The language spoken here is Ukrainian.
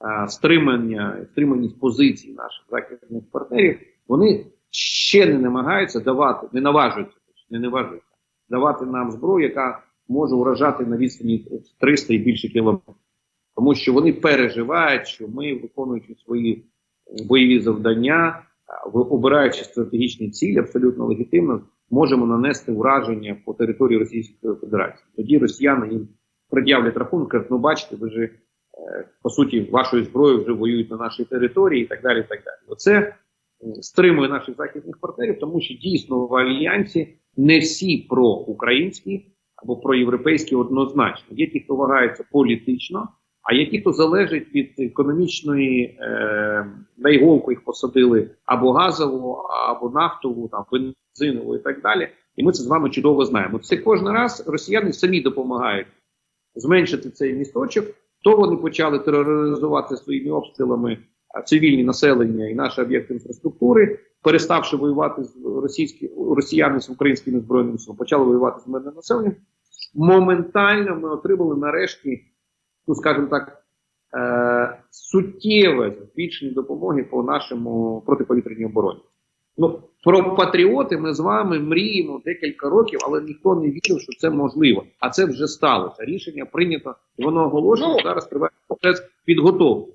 е, стримання, стриманість позицій наших західних партнерів, вони ще не намагаються давати, не наважуються, не наважуються давати нам зброю, яка може уражати на відстані 300 і більше кілометрів. Тому що вони переживають, що ми, виконуючи свої бойові завдання, обираючи стратегічні цілі, абсолютно легітимно, можемо нанести враження по території Російської Федерації. Тоді росіяни їм пред'являть рахунок, кажуть, ну бачите, ви ж е, по суті вашою зброєю вже воюють на нашій території і так далі. І так далі. Оце стримує наших західних партнерів, тому що дійсно в альянсі не всі проукраїнські або проєвропейські однозначно. Є ті, хто вагається політично, а є ті, хто залежить від економічної е, на іголку їх посадили або газову, або нафтову, там бензинову і так далі. І ми це з вами чудово знаємо. Це кожен раз росіяни самі допомагають зменшити цей місточок. То вони почали тероризувати своїми обстрілами цивільні населення і наші об'єкти інфраструктури, переставши воювати з російські росіяни з українськими збройними силами, почали воювати з мирним населенням. Моментально ми отримали нарешті, ну скажімо так, е, суттєве збільшення допомоги по нашому протиповітряній обороні. Ну про патріоти ми з вами мріємо декілька років, але ніхто не вірив, що це можливо. А це вже сталося. Рішення прийнято, воно оголошено. Ну, зараз триває процес підготовки.